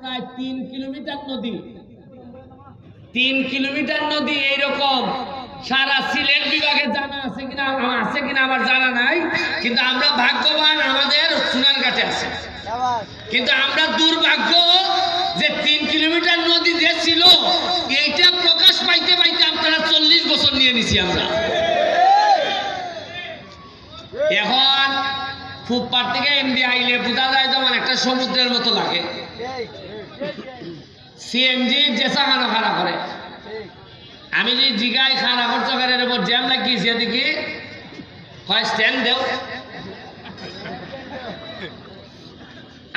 প্রায় তিন কিলোমিটার নদী। তিন কিলোমিটার নদী এইরকম। সারা সিলেট বিভাগে জানা আছে কিনা আছে কিনা আমার জানা নাই। কিন্তু আমরা ভাগ্যবান আমাদের সোনারঘাটে আছে। কিন্তু আমরা দুর্ভাগ্য যে তিন কিলোমিটার নদী যে ছিল, এইটা প্রকাশ পাইতে পাইতে আপনারা চল্লিশ বছর নিয়ে নিছি আমরা। এখন ফুটপাথ থেকে এমডি আইলে বোঝা যায় যেমন একটা সমুদ্রের মতো লাগে। সিএনজি জেসা খানা খানা করে আমি যদি জিগাই খানা খরচ করে এর উপর জ্যাম লাগিয়েছি এদিকে হয় স্ট্যান্ড দেও।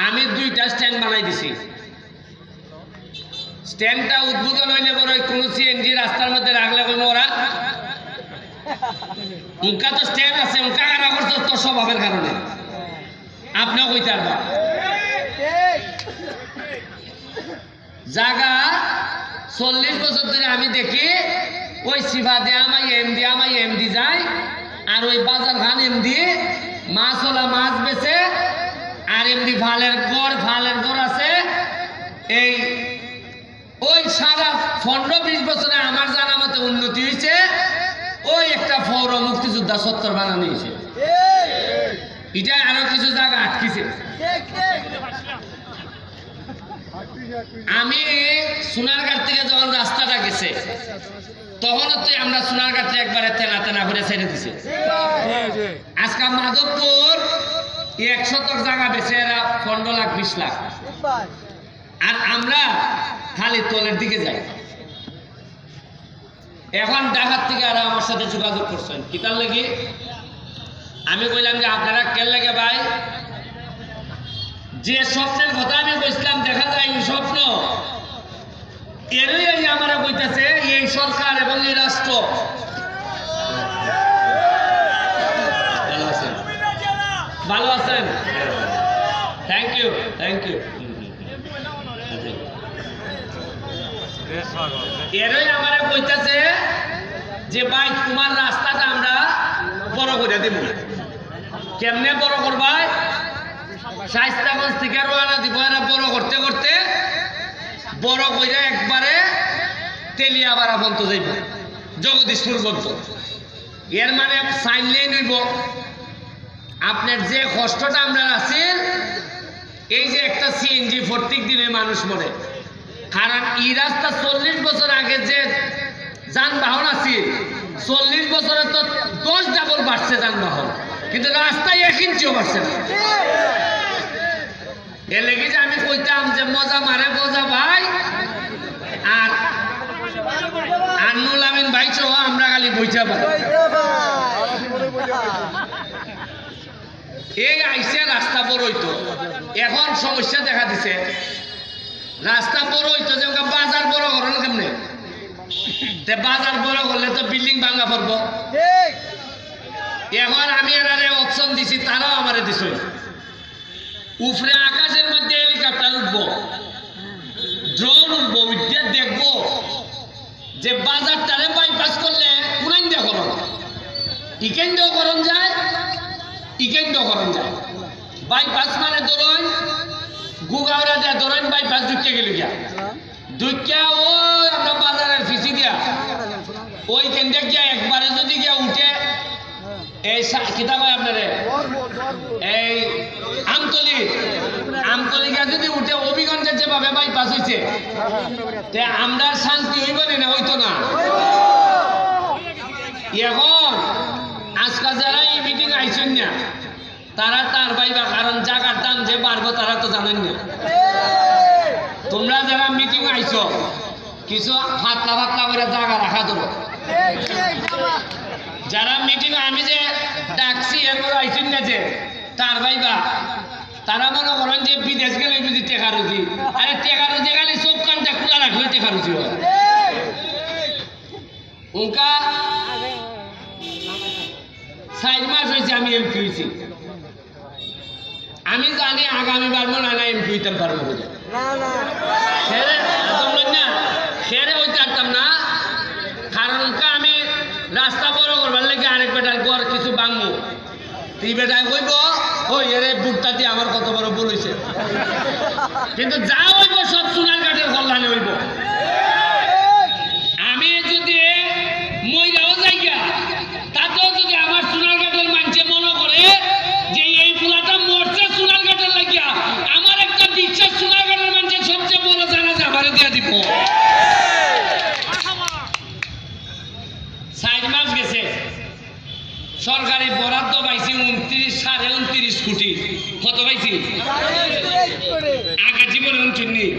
আমি দুইটা স্ট্যান্ড বানাই দিছি। স্ট্যান্ডটা উদ্বোধন হইলে বড় কোন সিএনজি রাস্তার মধ্যে রাখলে বলব ওরা উনকা তো স্ট্যান্ড আছে উনকা কারা করছ তোর স্বভাবের কারণে আপনিও কইতে পারবা জায়গা চল্লিশ বছর ধরে আমি দেখি ওই সিফা দিয়ে আমাই এমডি আমাই এমডি যায় আর ওই বাজার খান এমডি মাছ ওলা মাছ বেছে আর এম এমডি ফালের গড় ফালের গড় আছে। এই ওই সারা পনেরো বিশ বছরে আমার জানা মতে উন্নতি হয়েছে ওই একটা ফৌর মুক্তিযোদ্ধা সত্তর বানানো হয়েছে। এটা আরও কিছু জায়গা আটকিছে। আমি সোনারঘাট থেকে যখন রাস্তাটা গেছে তখনও তো আমরা সোনারঘাটে একবারে তেনা তেনা করে ছেড়ে দিছে। আজকে মাধবপুর এক শতক জায়গা বেছে এরা পনেরো লাখ, বিশ লাখ। আর আমরা খালি তলের দিকে যাই। এখন ঢাকার থেকে আর আমার সাথে যোগাযোগ করছেন। কি তার লেগে? আমি কইলাম যে আপনারা কেন লাগে ভাই? যে স্বপ্নের কথা আমি বলছিলাম দেখা যায় এই স্বপ্ন। এরই এই আমরা কইতাছে, এই সরকার এবং এই রাষ্ট্র। ভালো আছেন? থ্যাংক ইউ থ্যাংক ইউ এরই আমরা কইতাছে যে, ভাই, তোমার রাস্তাটা আমরা বড় করে দেব কেমনে বড় করবাই শাইস্তাগঞ্জ থেকে রোয়ানা দিব, এরা বড় করতে করতে। বড় কইরা একবারে তেলিয়াবাড়া পর্যন্ত যাইব, জগদীশপুর পর্যন্ত। এর মানে সাইনলেই নইব। আপনার যে কষ্টটা আমরা আছি, এই যে একটা সিএনজি প্রত্যেক দিনে মানুষ মরে। কারণ এই রাস্তা চল্লিশ বছর আগে যে যানবাহন আছে, চল্লিশ বছরে তো দশ ডাবল বাড়ছে যানবাহন। কিন্তু রাস্তায় এক ইঞ্চিও বাড়ছে না। এ লেগে যে আমি কইতাম যে মজা মারে মজা ভাই। আর আন্নুল আমিন ভাই সহ আমরা খালি বইটা পাই এই আইসে রাস্তা বড় হইতো এখন সমস্যা দেখা দিছে। রাস্তা বড় হইতো যে বাজার বড় করেন কেমনে? তে বাজার বড় করলে তো বিল্ডিং ভাঙা পড়ব। এখন আমি এরারে অপশন দিছি তারাও আমারে দিছে। উপরে আকাশের মধ্যে হেলিকপ্টার উঠবো। ড্রোন উঠবো উঠে দেখব যে বাজারটারে বাইপাস করলে কোনাইন দিয়ে করন ইকেন দিয়েও করন যায় ইকেন দিয়েও করন যায়। বাইপাস মানে ধরুন গুগাওরা দেয় ধরুন বাইপাস ঢুকে গেল গিয়া। ঢুকিয়া ও আমরা বাজারের ফিসি দিয়া ওই কেন্দ্রে গিয়া একবারে যদি গিয়া উঠে, এই সা- কিতা আপনারে এই আমতলি। আমতলি যদি উঠে অভিগঞ্জের যেভাবে বাইপাস হয়েছে আমরা শান্তি হইব না হইতো না। এখন আজকাল যারা এই মিটিং আইছেন না, তারা তার পাইবা কারণ জায়গার দাম যে বাড়বো তারা তো জানেন না। তোমরা যারা মিটিং আইছো, কিছু ফাতলা ফাতলা করে জায়গা রাখা দেবো যারা মিটিং আমি যে ডাকছি এরপর আইছেন না যে তার ভাইবা। তারা মনে করেন যে বিদেশ গেলে বুঝি টেকা রুজি। আরে টেকা রুজি খালি সব কানটা খোলা রাখলে টেকা রুজি হয়। উনকা চার মাস হয়েছে আমি এমপি হয়েছি। আমি জানি আগামী বার মনে হয় না এমপি হইতে পারব না সেরে হইতে পারতাম না। কারণ উনকা আমি রাস্তা বড় করবার লেগে আরেক বেটার গর কিছু বাংবো এই বেটায় কইব ওই এর বুকটা দিয়ে আমার কত বড় ভুল হয়েছে কিন্তু যা হইব সব চুনার কাঠের কল্যাণে হইব। 正义。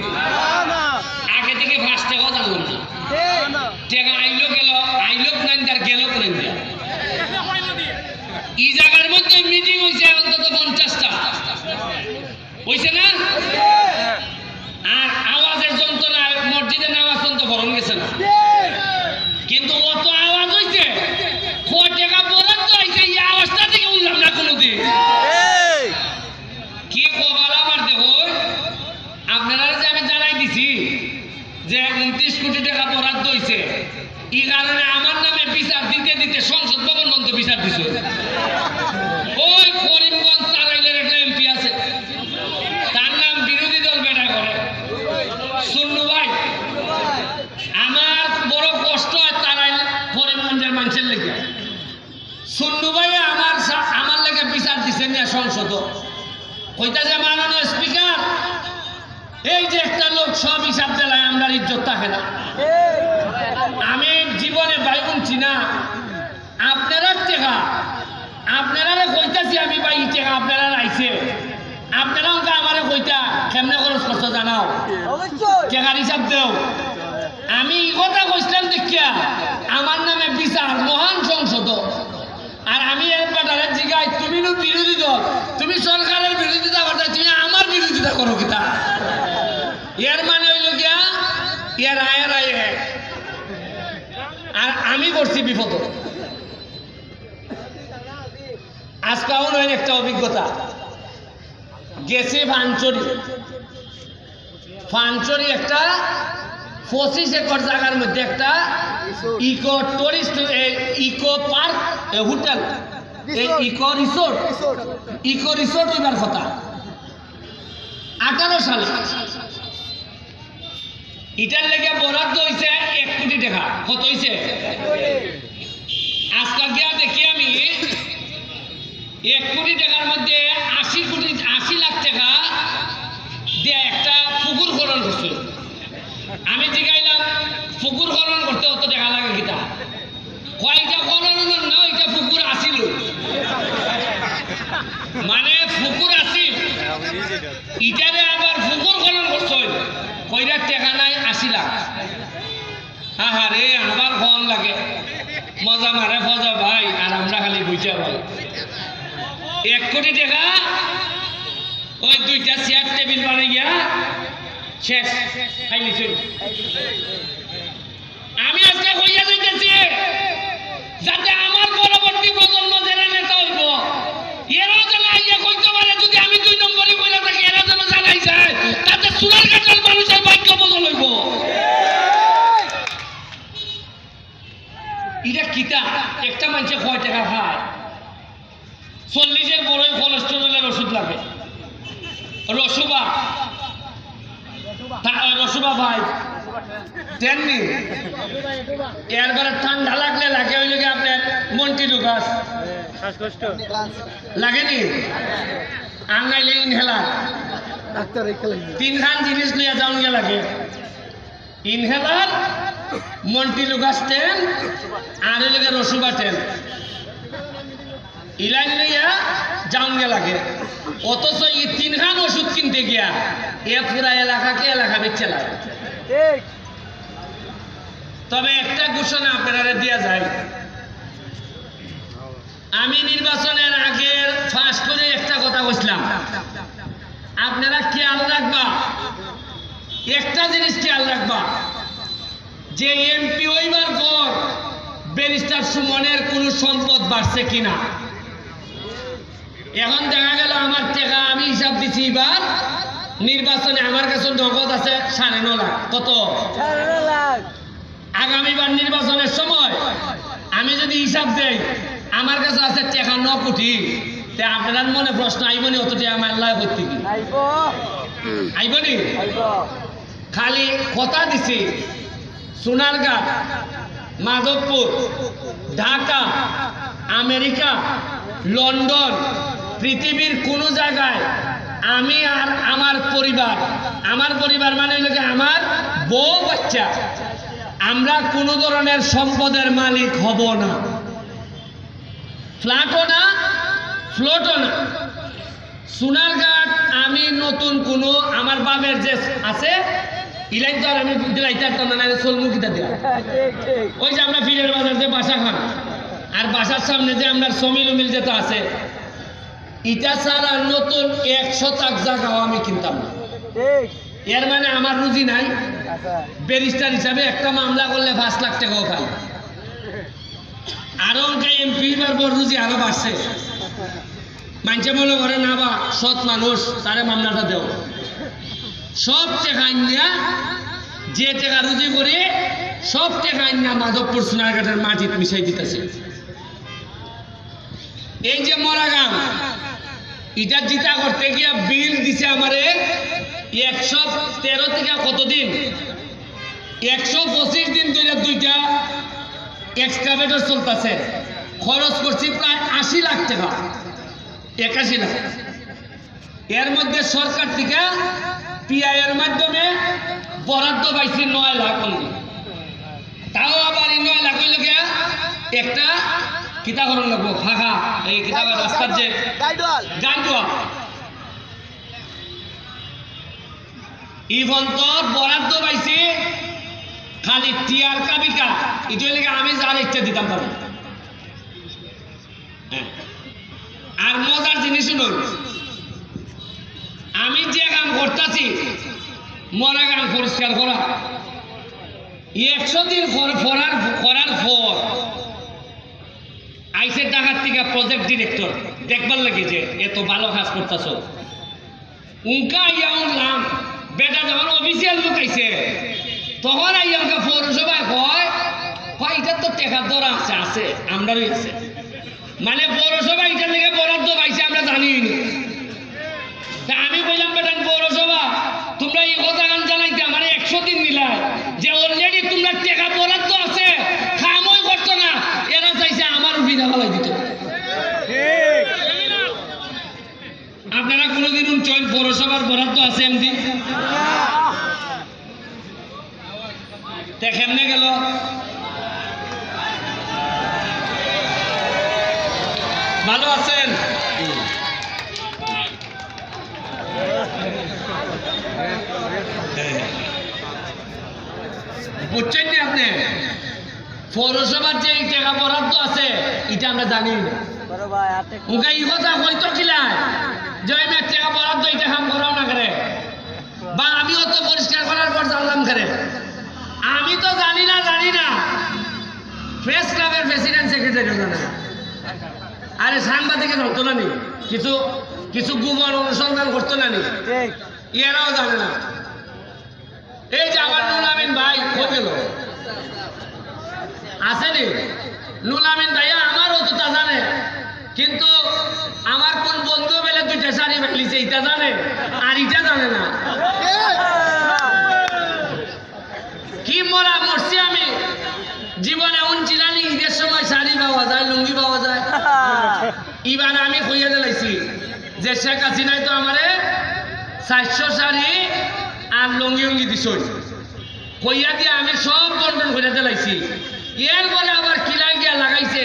সুন্নু ভাই আমার আমার লেগে বিচার দিছে না সংসদ কইতাছে মাননীয় স্পিকার এই যে একটা লোক সব হিসাব দেলায় আমরা ইজ্জত থাকে না। আমি জীবনে বাইগুন চিনা। আপনারা টেকা। আপনারা কইতাছি আমি ভাই এই টেকা আপনারা আইছে আপনারা অঙ্কা আমারে কইতা কেমনে খরচ করছ জানাও। টেকার হিসাব দেও। আমি এই কথা কইছিলাম দেখিয়া আমার নামে বিচার মহান সংসদ আর আমি বেটারে জিগাই, তুমি নো বিরোধী দল, তুমি সরকারের বিরোধিতা করতে, তুমি আমার বিরোধিতা করো কিতা এর মানে হইল গিয়া এর আয়ের আয় এক। আর আমি করছি বিপদ। আজকাও নয় একটা অভিজ্ঞতা। গেছে ফানচরি ফানচরি একটা পঁচিশ একর জায়গার মধ্যে একটা eco tourist eco park hotel. এই ইকো রিসোর্ট। ইকো রিসোর্ট হইবার কথা। আঠারো সালে। এটার লেগে বরাদ্দ হয়েছে এক কোটি টাকা। কত হয়েছে আজকাল গিয়া দেখি আমি এক কোটি টাকার মধ্যে আশি কোটি আশি লাখ টাকা দিয়ে একটা পুকুর খনন করছে। আমি জিগাইলাম পুকুর খনন করতে অত টাকা লাগে কিতা? কয়টা খনন না ওইটা পুকুর আসিল মানে পুকুর আসিল ইটারে আবার পুকুর খনন করছে কইরা টাকা নাই হা রে আবার ফোন লাগে। মজা মারে ফজা ভাই, আর আমরা খালি বুঝা ভাই এক কোটি টাকা ওই দুইটা চেয়ার টেবিল বানাই গিয়া শেষ। খাইলি চল আমি আজকে হইয়া যাইতেছি যাতে আমার পরবর্তী প্রজন্ম যারা নেতা হইব, এরাও যেন আইয়া কইতে পারে, যদি আমি দুই নম্বরই বইলা থাকি, এরা যেন জানাই যায়, তাতে সুরার কাটার মানুষের ভাগ্য বদল হইব। এটা কিতা? একটা মানুষে কয় টাকা খায়? চল্লিশের বড়ই কোলেস্টেরলের ওষুধ লাগে। রসুবা রসুবা ভাই তেমনি এরবারে ঠান্ডা লাগলে লাগে ওই লোকে আপনার মন্টি লুকাস লাগেনি? আঙ্গাইলে ইনহেলার। তিন খান জিনিস লিয়ে যাওন গে লাগে। ইনহেলার মন্টি লুকাস টেন আর লোকে রসুবা টেন ইলাইন লইয়া যাওন গে লাগে। অথচ এই তিন খান ওষুধ কিনতে গিয়া এ পুরা এলাকাকে এলাকা বেচে লাগে তবে একটা ঘোষণা আপনারা দেওয়া যায়। আমি নির্বাচনের আগের ফার্স্ট করে একটা কথা বলছিলাম আপনারা খেয়াল রাখবা একটা জিনিস খেয়াল রাখবা যে এমপি হইবার পর ব্যারিস্টার সুমনের কোনো সম্পদ বাড়ছে কিনা। এখন দেখা গেল আমার টাকা আমি হিসাব দিছি এবার নির্বাচনে আমার কাছে নগদ আছে সাড়ে ন লাখ। কত? আগামীবার নির্বাচনের সময় আমি যদি হিসাব দেই আমার কাছে আছে টাকা ন কোটি। তে আপনার মনে প্রশ্ন আইবনি অত টাকা আমার লাভ করতে কি? আইবনি খালি কথা দিছি সোনারগাঁ মাধবপুর ঢাকা আমেরিকা লন্ডন পৃথিবীর কোনো জায়গায় আমি আর আমার পরিবার আমার পরিবার মানে হইল আমার বউ বাচ্চা। আমরা কোনো ধরনের সম্পদের মালিক হব না। ফ্ল্যাটও না, ফ্লোটও না। সোনারঘাট আমি নতুন কোনো, আমার বাবের যে আছে, ইলাইন তো আর আমি দিলাইতে না সোলমুখিটা দেওয়া ওই যে আমরা ফিরের বাজার যে বাসা খান, আর বাসার সামনে যে আমরা সমিল উমিল যেটা আছে ইটা ছাড়া নতুন একশো তাক জায়গাও আমি কিনতাম না। এর মানে আমার রুজি নাই। ব্যারিস্টার হিসাবে একটা মামলা করলে পাঁচ লাখ টাকাও খাই আরও এমপি বার রুজি আরও বাড়ছে। মানুষে মনে করে না বা সৎ মানুষ তারে মামলাটা দেও। সব টেকা আনিয়া যে টেকা রুজি করে সব টেকা আনিয়া মাধবপুর সোনারঘাটের মাটিত মিশাই দিতেছে। এই যে মরা গান এটা জিতা করতে গিয়া বিল দিছে আমারে একশো তেরো থেকে কতদিন? একশো পঁচিশ দিন ধরে দুইটা এক্সকাভেটর চলতেছে। খরচ করছি প্রায় আশি লাখ টাকা। একাশি লাখ। এর মধ্যে সরকার থেকে পিআই এর মাধ্যমে বরাদ্দ পাইছি নয় লাখ তাও আবার এই নয় লাখ একটা কিতা করণ লাগবো ফাঁকা এই কিতাব রাস্তার যে গান দোয়া ইভন তো বরাদ্দ পাইছি খালি টিয়ার কাবিকা এটা লেগে আমি যার ইচ্ছা দিতাম পারি হ্যাঁ। আর মজার জিনিস শুনুন আমি যে কাম করতেছি মরা গান পরিষ্কার করা। একশো দিন কর- করার করার পর আইসে ঢাকার থেকে প্রজেক্ট ডিরেক্টর দেখবার লাগে যে এত ভালো কাজ করতেছ। উনকা আইয়া উনলাম বেটা যখন অফিসিয়াল লোক আইছে তখন আইয়া পৌরসভায় কয় কয় এটা তো টেকার দর আছে আছে, আমরারই আছে। মানে পৌরসভা এটার লেগে বরাদ্দ পাইছে, আমরা জানি তা আমি বললাম বেটান পৌরসভা, তোমরা এই কথা গান জানাইতে আমার একশো দিন মিলায়, যে অলরেডি তোমরা টেকা বরাদ্দ আছে খামই করতো না এরা চাইছে আমার বিনা ভালাই দিত আপনারা কোনোদিন চয়েন পৌরসভার বরাদ্দ আছে এমনি দেখেন না গেল। ভালো আছেন? বুঝছেন না আপনি? পৌরসভার যে টাকা বরাদ্দ আছে এটা আমরা জানি। না ওকে এই কথা হয়তো কিলায় যে আমি টাকা বরাদ্দ এটা কাম করাও না করে। বা আমিও তো পরিষ্কার করার পর জানলাম করে। আমি তো জানি না জানি না। প্রেস ক্লাবের প্রেসিডেন্ট সেক্রেটারি জানে। আরে সাংবাদিকের হতো না নি? কিছু কিছু অনুসন্ধান করতো না নি? এরাও জানে না। এই যে আমার নুল আমিন ভাই হয়ে গেল। আসেনি নুল আমিন ভাইয়া আমারও তো তা জানে। কিন্তু আমার কোন বন্ধু ফেলিছে এটা জানে, আর এটা জানে না। কি মরা মরছি আমি? জীবনে উনছিলানি ঈদের সময় শাড়ি পাওয়া যায়, লুঙ্গি পাওয়া যায়। ইবান আমি কইয়া দিলাইছি যে শেখ হাসিনাই তো আমারে চারশো শাড়ি আর লঙ্গি উঙ্গি দিছ কইয়া দিয়ে আমি সব বন্টন করে দিলাইছি। এর পরে আবার কিলাই গিয়া লাগাইছে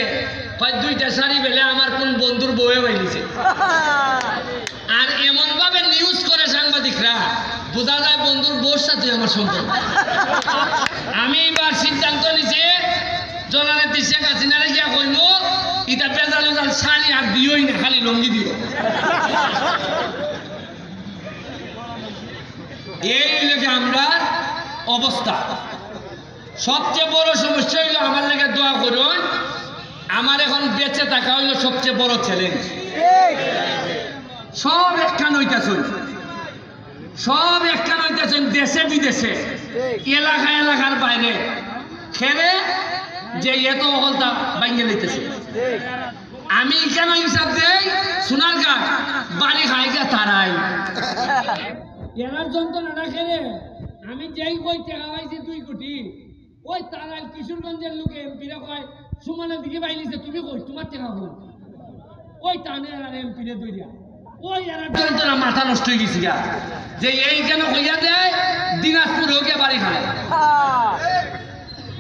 দুইটা শাড়ি বেলে আমার কোন বন্ধুর বউয়ে বাইলিছে। আর এমন ভাবে নিউজ করে সাংবাদিকরা, বোঝা যায় বন্ধুর বউর সাথে আমার সম্পর্ক। আমি এবার সিদ্ধান্ত নিছে জননেত্রী শেখ হাসিনারে গিয়া কইব ইটা পেজাল উজাল শাড়ি আর দিওই না, খালি লঙ্গি দিও। এই লেগে আমরা অবস্থা। সবচেয়ে বড় সমস্যা হইল আমার লেগে দোয়া করুন, আমার এখন বেঁচে থাকা হইল সবচেয়ে বড় চ্যালেঞ্জ সব একখান হইতেছেন। সব একখান হইতেছেন দেশে, বিদেশে। এলাকা, এলাকার বাইরে। খেলে যে এত অকলতা বাইঙ্গে লইতেছে। আমি কেন হিসাব দেই? সোনার গাছ বাড়ি খাইগা তারাই। এনার যন্ত্রণাটা খেলে আমি যেই কই টাকা পাইছি দুই কোটি, ওই তারাই কিশোরগঞ্জের লোকে এমপিরা কয়, সুমনের দিকে বাইলিছে, তুমি কই? তোমার টাকা হল ওই টানে আর এমপিরে দইরা। ওই এরা মাথা নষ্ট হয়ে গেছি যে এই কেন কইয়া দেয় দিনাজপুর হোকে বাড়ি খায়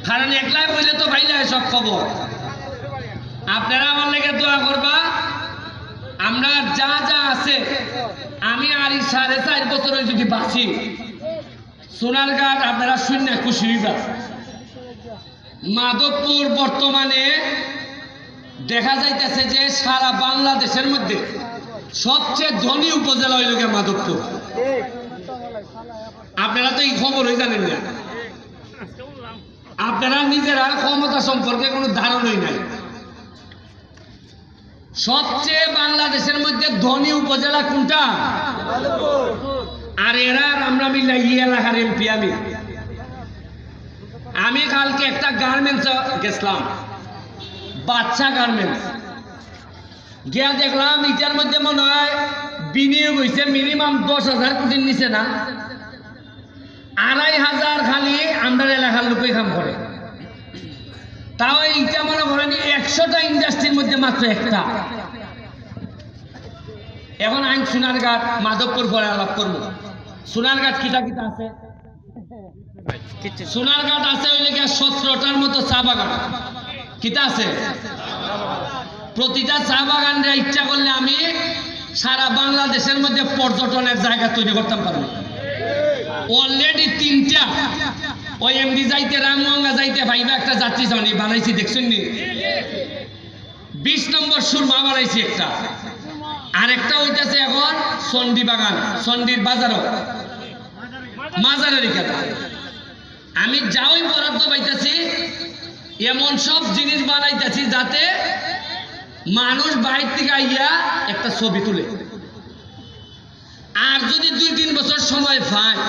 কারণ একলাই বললে তো ভাইলে সব খবর। আপনারা আমার লেগে দোয়া করবা, আমরা যা যা আছে, আমি আর সাড়ে চার বছরে যদি বাঁচি, সোনারঘাট আপনারা শূন্য খুশি হইবা মাধবপুর বর্তমানে দেখা যাইতেছে যে সারা বাংলাদেশের মধ্যে সবচেয়ে ধনী উপজেলা হইল গিয়ে মাধবপুর। আপনারা তো এই খবরই জানেন না। আপনারা নিজেরা ক্ষমতা সম্পর্কে কোনো ধারণাই নাই। সবচেয়ে বাংলাদেশের মধ্যে ধনী উপজেলা কোনটা? আর এরা আমরা মিল্লা ই এলাকার এমপি আমি। আমি কালকে একটা গার্মেন্টস গেছিলাম। বাচ্চা গার্মেন্টস গিয়া দেখলাম এটার মধ্যে মনে হয় বিনিয়োগ হয়েছে মিনিমাম দশ হাজার কোটির নিচে না। আড়াই হাজার খালি আমরা এলাকার লোকই কাম করে। তাও এইটা মনে করেন একশোটা ইন্ডাস্ট্রির মধ্যে মাত্র একটা। এখন আইন সোনারঘাট মাধবপুর পরে আলাপ করব। সোনারঘাট কিটা কিটা আছে? সোনারঘাট আছে ওই লেগে সতেরোটার মতো চা বাগান কিটা আছে? প্রতিটা চা বাগানরা ইচ্ছা করলে আমি সারা বাংলাদেশের মধ্যে পর্যটনের জায়গা তৈরি করতাম পারব অলরেডি তিনটা। ওই এমডি যাইতে, রামগঙ্গা যাইতে ভাইবা একটা যাত্রী জানি, বানাইছি, দেখছেন নি? বিশ নম্বর সুরমা বানাইছি একটা। আরেকটা হইতেছে এখন সন্ডি বাগান সন্ডির বাজারও। মাজারের আমি যাওই বরাদ্দ পাইতেছি, এমন সব জিনিস বানাইতেছি যাতে মানুষ বাইর থেকে আইয়া একটা ছবি তুলে। আর যদি দুই তিন বছর সময় পায়,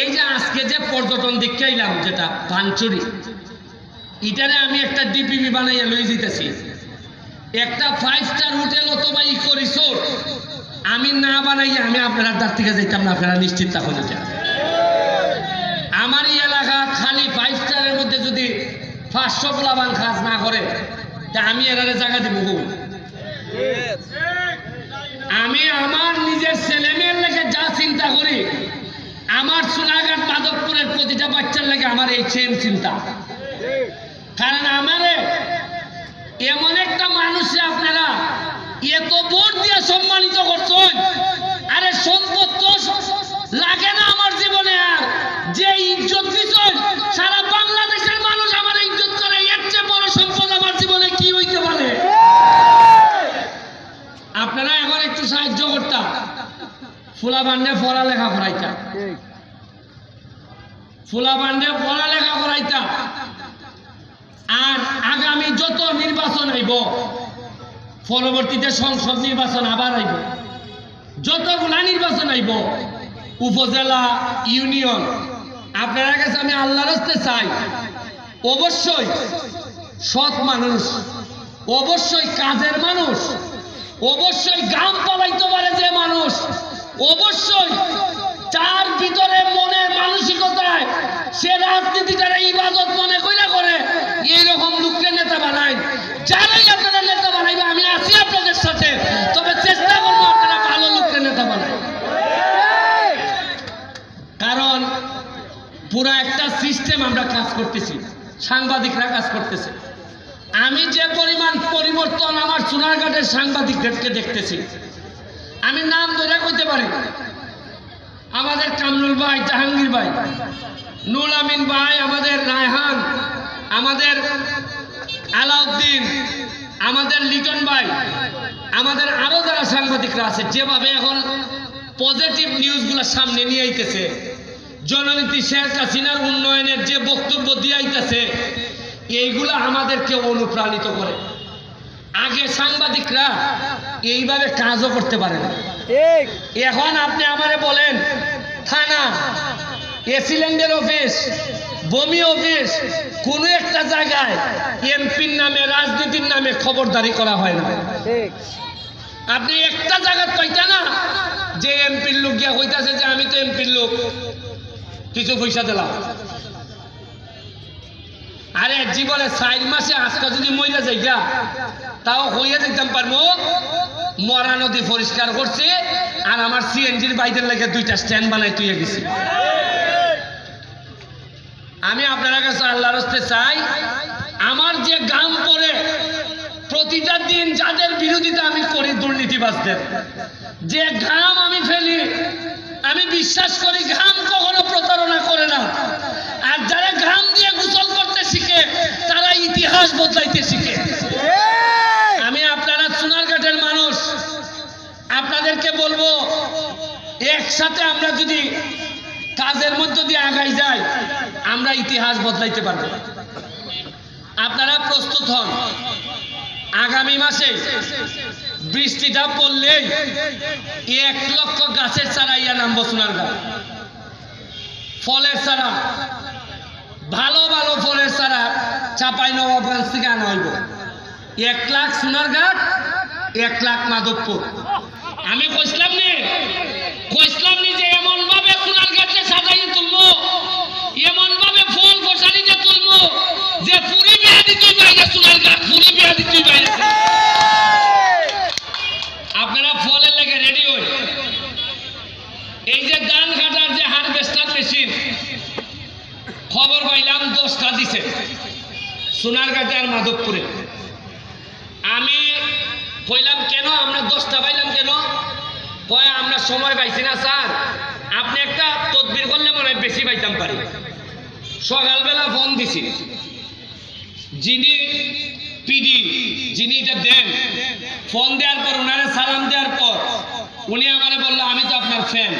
এই যে আজকে যে পর্যটন দেখতে আইলাম, যেটা পাঞ্চুরি এটারে আমি একটা ডিপিবি বানাইয়া লই যেতেছি একটা ফাইভ স্টার হোটেল অথবা ইকো রিসোর্ট আমি না বানাইয়া আমি আপনারা তার থেকে যাইতাম না, আপনারা নিশ্চিত থাকুন আমার এই এলাকা খালি ফাইভ স্টারের মধ্যে যদি পাঁচশো প্লাবান কাজ না করে, তা আমি এরারে জায়গা দিব আমি আমার নিজের ছেলে মেয়ের লেগে যা চিন্তা করি, আমার সোনাঘাট মাধবপুরের প্রতিটা বাচ্চার লেগে আমার এই সেম চিন্তা। কারণ আমারে এমন একটা মানুষে আপনারা এত ভোট দিয়ে সম্মানিত করছেন, আরে সম্পদ তো লাগে না আমার জীবনে আর। যে ইজ্জত দিচ্ছেন সারা বাংলাদেশের মানুষ আমার ইজ্জত করে এর চেয়ে বড় সম্পদ আমার জীবনে কি হইতে পারে আপনারা এখন একটু সাহায্য করতাম ফুলা বান্ডে পড়ালেখা করাইতাম ফুলা বান্ডে পড়ালেখা করাইতাম আর আগামী যত নির্বাচন আইব পরবর্তীতে সংসদ নির্বাচন আবার আইব যতগুলা নির্বাচন আইব উপজেলা ইউনিয়ন আপনার কাছে আমি আল্লাহ রাস্তে চাই অবশ্যই সৎ মানুষ অবশ্যই কাজের মানুষ অবশ্যই গাম পালাইতে পারে যে মানুষ অবশ্যই তার ভিতরে মনের মানসিকতায় সে রাজনীতিটারে ইবাদত মনে কইরা করে, এইরকম লোককে নেতা বানায়। যারাই আপনারা নেতা বানাইবে, আমি আছি আপনাদের সাথে, তবে চেষ্টা করব আপনারা ভালো লোককে নেতা বানায়। কারণ পুরো একটা সিস্টেম আমরা কাজ করতেছি, সাংবাদিকরা কাজ করতেছে। আমি যে পরিমাণ পরিবর্তন আমার সোনারঘাটের সাংবাদিকদেরকে দেখতেছি আমি নাম ধরে কইতে পারি। আমাদের কামরুল ভাই, জাহাঙ্গীর ভাই নুল আমিন ভাই, আমাদের রায়হান, আমাদের আলাউদ্দিন, আমাদের লিটন ভাই, আমাদের আরও যারা সাংবাদিকরা আছে, যেভাবে এখন পজিটিভ নিউজগুলো সামনে নিয়ে আইতেছে, জননীতি শেখ হাসিনার উন্নয়নের যে বক্তব্য দিয়ে আইতেছে, এইগুলো আমাদেরকে অনুপ্রাণিত করে। আগে সাংবাদিকরা এইভাবে কাজও করতে পারে না। এখন আপনি আমারে বলেন থানা এসিলেন্ডের অফিস বমি অফিস কোন একটা জায়গায় এমপির নামে রাজনীতির নামে খবরদারি করা হয় না। আপনি একটা জায়গা কইতা না যে এমপির লোক গিয়া কইতাছে যে আমি তো এমপির লোক কিছু পয়সা দিলাম। আরে জীবনে চার মাসে আজকে যদি মহিলা যাইগা তাও হইয়া যেতাম পারব। মরা নদী পরিষ্কার করছে, আর আমার সিএনজির বাইদের লেগে দুইটা স্ট্যান্ড বানাই তুই গেছি। আমি আপনার কাছে আল্লাহর হস্তে চাই, আমার যে গাম পরে প্রতিটা দিন যাদের বিরোধিতা আমি করি দুর্নীতিবাজদের, যে ঘাম আমি ফেলি, আমি বিশ্বাস করি ঘাম কখনো প্রতারণা করে না। আর যারা ঘাম দিয়ে গোসল করতে শিখে, তারা ইতিহাস বদলাইতে শিখে আমি আপনারা সোনারঘাটের মানুষ আপনাদেরকে বলব, একসাথে আমরা যদি কাজের মধ্য দিয়ে আগাই যাই, আমরা ইতিহাস বদলাইতে পারব। আপনারা প্রস্তুত হন। আগামী মাসে বৃষ্টিটা পড়লেই এক লক্ষ গাছের চারা ইয়া নামবো সোনারগাঁ ফলের চারা, ভালো ভালো ফলের চারা চাপাই নবাবগঞ্জ থেকে আনা হইব। এক লাখ সোনারঘাট এক লাখ মাধবপুর। আমি কইসলাম নি কইসলাম নি যে এমন ভাবে সোনারঘাটকে সাজাইয়ে তুলবো এমন ভাবে ফুল ফসানি যে তুলবো যে পুরি বিয়া দিতেই বাইরে সোনারঘাট পুরি বিয়া দিতেই বাইরে আপনারা ফলের লেগে রেডি হই। এই যে ধান কাটার যে হারভেস্টার মেশিন, খবর পাইলাম দশটা দিছে সোনারঘাটে আর মাধবপুরে। আমি কইলাম কেন? আমরা দশটা পাইলাম কেন? কয়, আমরা সময় পাইছি না, স্যার। আপনি একটা তদবির করলে মনে হয় বেশি পাইতাম পারি। সকালবেলা ফোন দিছি। যিনি পিডি, যিনি এটা দেন, ফোন দেওয়ার পর ওনারে সালাম দেওয়ার পর উনি আমারে বলল, আমি তো আপনার ফ্যান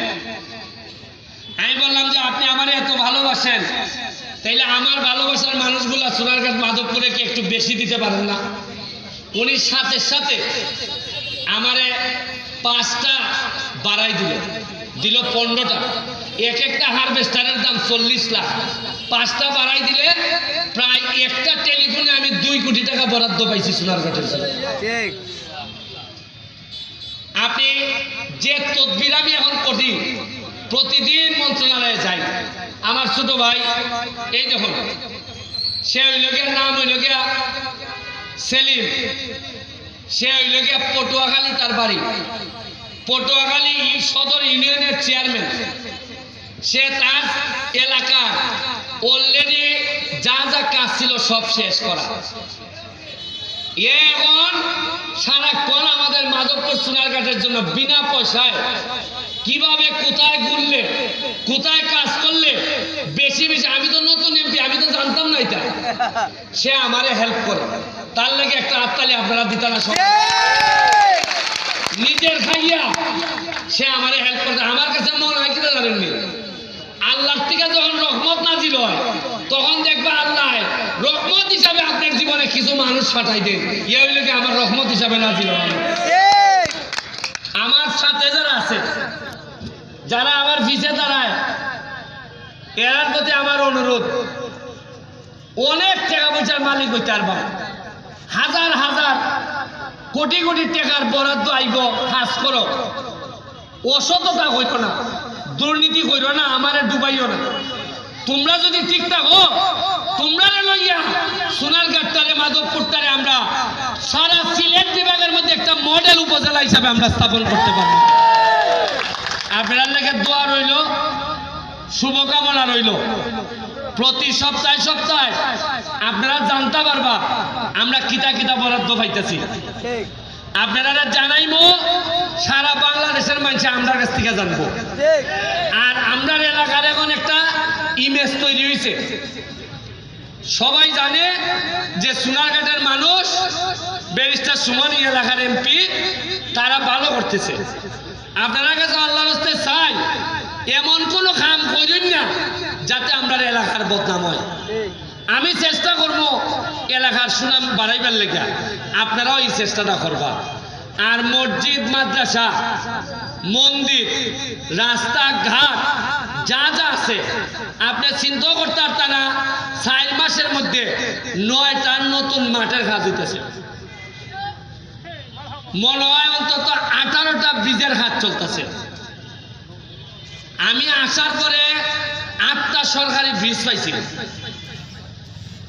আমি বললাম যে, আপনি আমার এত ভালোবাসেন। তাইলে আমার ভালোবাসার মানুষগুলা সোনারঘাট মাধবপুরে কি একটু বেশি দিতে পারেন না? উনি সাথে সাথে আমারে পাঁচটা বাড়াই দিল। দিল পনেরোটা। এক একটা হারভেস্টারের দাম চল্লিশ লাখ। পাঁচটা বাড়াই দিলে প্রায় একটা টেলিফোনে আমি দুই কোটি টাকা বরাদ্দ পাইছি সোনারঘাটের ঠিক। আপনি যে তদবির আমি এখন করি প্রতিদিন মন্ত্রণালয়ে যাই। আমার ছোট ভাই এই দেখুন সে হইল গিয়া নাম হইল গিয়া সেলিম, সে হইল গিয়া পটুয়াখালী তার বাড়ি। পটুয়াখালী সদর ইউনিয়নের চেয়ারম্যান। সে তার এলাকা অলরেডি যা যা কাজ ছিল সব শেষ করা। এখন সারাক্ষণ আমাদের মাধবপুর সোনারঘাটের জন্য বিনা পয়সায় কীভাবে কোথায় ঘুরলে, কোথায় কাজ করলে বেশি বেশি, আমি তো নতুন এমপি, আমি তো জানতাম না এটা। সে আমারে হেল্প করে। তার লাগে একটা হাততালি আপনারা দিতে না নিজের খাইয়া সে আমারে হেল্প করতে আমার কাছে মনে হয় কিনা জানেননি আল্লাহ থেকে যখন রহমত নাজিল হয়, তখন দেখবে আল্লাহ রহমত হিসাবে আপনার জীবনে কিছু মানুষ পাঠাই দেন। ইয়ে হইলে কি আমার রহমত হিসাবে নাজিল হয়। আমার সাথে যারা আছে, যারা আমার পিছে দাঁড়ায়, এরার প্রতি আমার অনুরোধ, অনেক টাকা পয়সার মালিক হইতে পারবা হাজার হাজার কোটি কোটি টাকার বরাদ্দ আইব কাজ করো। অসততা হইত না, দুর্নীতি কইর না, আমারে ডুবাইও না। তোমরা যদি ঠিক থাকো তোমরা লইয়া সোনার গাট্টারে মাধবপুরটারে আমরা সারা সিলেট বিভাগের মধ্যে একটা মডেল উপজেলা হিসাবে আমরা স্থাপন করতে পারব। আপনার লেগে দোয়া রইল, শুভকামনা রইল। প্রতি সপ্তাহে সপ্তাহে। আপনারা জানতে পারবা আমরা কিতা কিতা বরাদ্দ পাইতেছি। আপনারা জানাইমো সারা বাংলাদেশের মানুষ আমার কাছ থেকে জানব। আর আমরা এলাকার এখন একটা ইমেজ তৈরি হয়েছে সবাই জানে যে সোনারঘাটের মানুষ ব্যারিস্টার সুমনি এলাকার এমপি তারা ভালো করতেছে। আপনারা কাছে আল্লাহর হস্তে চাই এমন কোনো কাম করেন না যাতে আমরা এলাকার বদনাম হয়। আমি চেষ্টা করব এলাকার সুনাম বাড়াইবার লেগে। আপনারাও এই চেষ্টাটা করবা। আর মসজিদ মাদ্রাসা মন্দির রাস্তাঘাট যা যা আছে আপনি চিন্তা করতে পারতেন না চার মাসের মধ্যে নয়টা নতুন মাঠের কাজ হইতেছে। মনে হয় অন্তত আঠারোটা ব্রিজের হাত চলতেছে। আমি আসার পরে আটটা সরকারি ব্রিজ পাইছি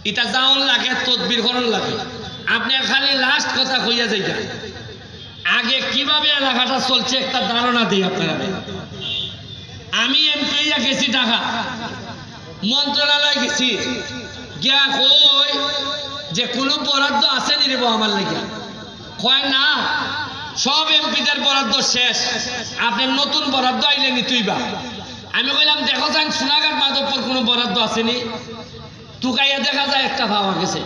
এটা যাওন লাগে, তদবির করন লাগে। আপনি খালি লাস্ট কথা কইয়া যাইটা আগে কীভাবে এলাকাটা চলছে একটা ধারণা দিই আপনারা আমি এমপি গেছি ঢাকা। মন্ত্রণালয় গেছি। গিয়া কই যে কোনো বরাদ্দ আছে নি আমার লেগে? কয় না। সব এমপিদের বরাদ্দ শেষ। আপনার নতুন বরাদ্দ আইলে নি তুইবা। আমি কইলাম, দেখো যান সোনাঘাট মাধবপুর কোনো বরাদ্দ আসেনি। টুকাইয়া দেখা যায় একটা পাওয়া গেছে,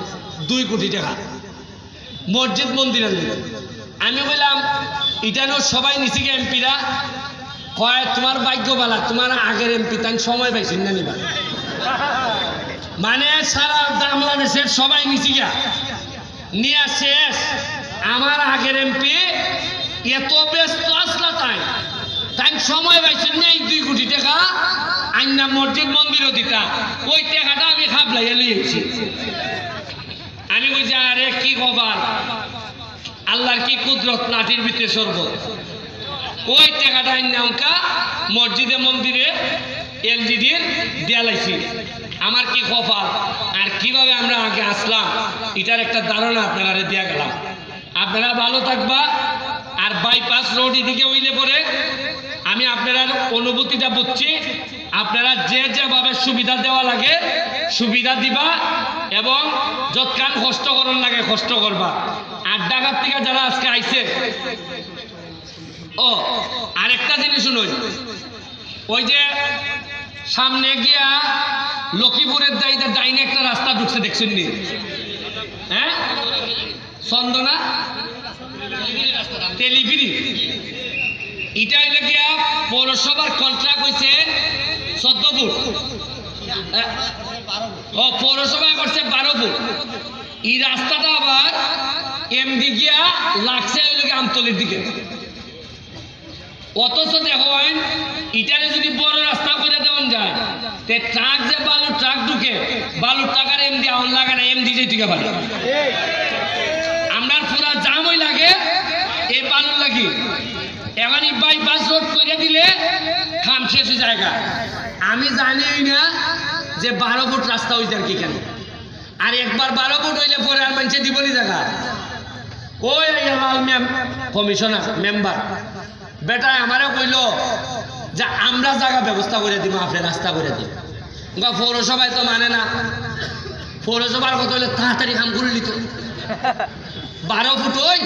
দুই কোটি টাকা। মসজিদ মন্দিরের আমি বললাম ইটানো সবাই গে এমপিরা। কয়, তোমার ভাগ্য বালা তোমার আগের এমপি, তাই সময় পাইছেন না নিবা মানে সারা বাংলাদেশের সবাই নিছি গা নিয়ে শেষ। আমার আগের এমপি এত ব্যস্ত আসলা তাই। তাই সময় পাইছেন না এই দুই কোটি টাকা, আইনা মসজিদ মন্দিরও দিতা। ওই টাকাটা আমি খাবলাইয়া লিয়েছি আমি বলছি আরে, কি খবর আল্লাহর কি কুদরত নাটির ভিতরে সর্ব? ওই টাকাটা নামকা মসজিদে, মন্দিরে, এলজিডির দেয়ালাইছি আমার কি কপাল? আর কীভাবে আমরা আগে আসলাম? এটার একটা ধারণা আপনারা দেয়া গেলাম। আপনারা ভালো থাকবা আর বাইপাস রোড এদিকে হইলে পরে আমি আপনারা অনুভূতিটা বুঝছি। আপনারা যে যেভাবে সুবিধা দেওয়া লাগে, সুবিধা দিবা এবং যৎকান কষ্ট করন লাগে কষ্ট করবা। আর ঢাকার থেকে যারা আজকে আইছে, ও, আরেকটা জিনিস শুনুন। ওই যে সামনে গিয়া লক্ষ্মীপুরের দাইতে ডাইনে একটা রাস্তা ঢুকছে, দেখছেন নি? হ্যাঁ? চন্দনা? তেলিগিরি এটা গিয়া পৌরসভার কন্ট্রাক্ট হয়েছে চোদ্দ ফুট? ও, পৌরসভা করছে বারো ফুট এই রাস্তাটা আবার এমডি গিয়া লাগছে হইলে আমতলির দিকে। অথচ দেখেন, ইটারে যদি বড় রাস্তা করে দেওয়ান যায়, তে ট্রাক যে বালু ট্রাক ঢুকে বালু টাকার এমডি আউন লাগে না, এমডি যে টিকা পারে পুরা লাগে, এই বালুর লাগি। এই বাইপাস রোড করে দিলে খাম শেষ জায়গা আমি জানি না যে বারো ফুট রাস্তা হয়েছে আর কি কেন আর একবার বারো ফুট হইলে পরে আর মানুষে দিবনি জায়গা। ওই লাল ম্যাম, কমিশনার, মেম্বার। বেটা আমারে কইল যে আমরা জায়গা ব্যবস্থা করে দিব, আপনি রাস্তা করে দিব পৌরসভায় তো মানে না। পৌরসভার কথা হলে তাড়াতাড়ি কাম করে নিত। বারো ফুট ওই।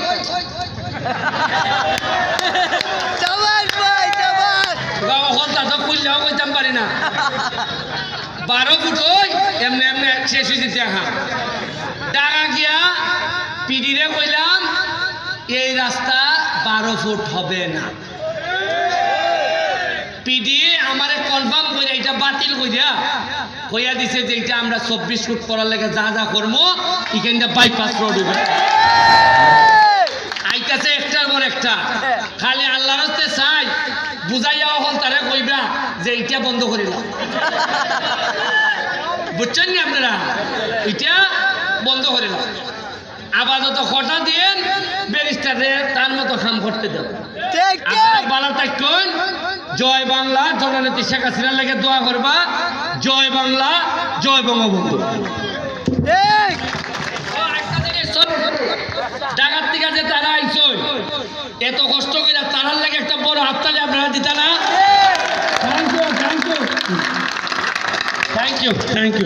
খুললেও কইতাম পারি না। বারো ফুট ওই এমনি এমনি শেষ হয়েছে দেখা ডাকা গিয়া পিডিরে কইলাম এই রাস্তা বারো ফুট হবে না। পিডি আমারে কনফার্ম করে এটা বাতিল কইরা কইয়া দিছে যে এটা আমরা চব্বিশ ফুট করার লেগে যা যা করব এখানটা বাইপাস রোড আইতাছে একটার পর একটা। খালি আল্লাহর হস্তে চাই বুঝাইয়া হল তারা কইবা যে এটা বন্ধ করিলাম বুঝছেন নি আপনারা? এটা বন্ধ করিলাম আপাতত কটা দিন ব্যারিস্টারে তার মতো কাম করতে দেব। আপনারা থাকুন জয় বাংলা জননেত্রী শেখ হাসিনার লেগে দোয়া করবা। জয় বাংলা জয় বঙ্গবন্ধু। ঠিক। ঢাকার থেকে যে তারা আইসই এত কষ্ট করে তারার লাগে একটা বড় হাততালি আপনারা দিতা না? Thank you thank you thank you thank you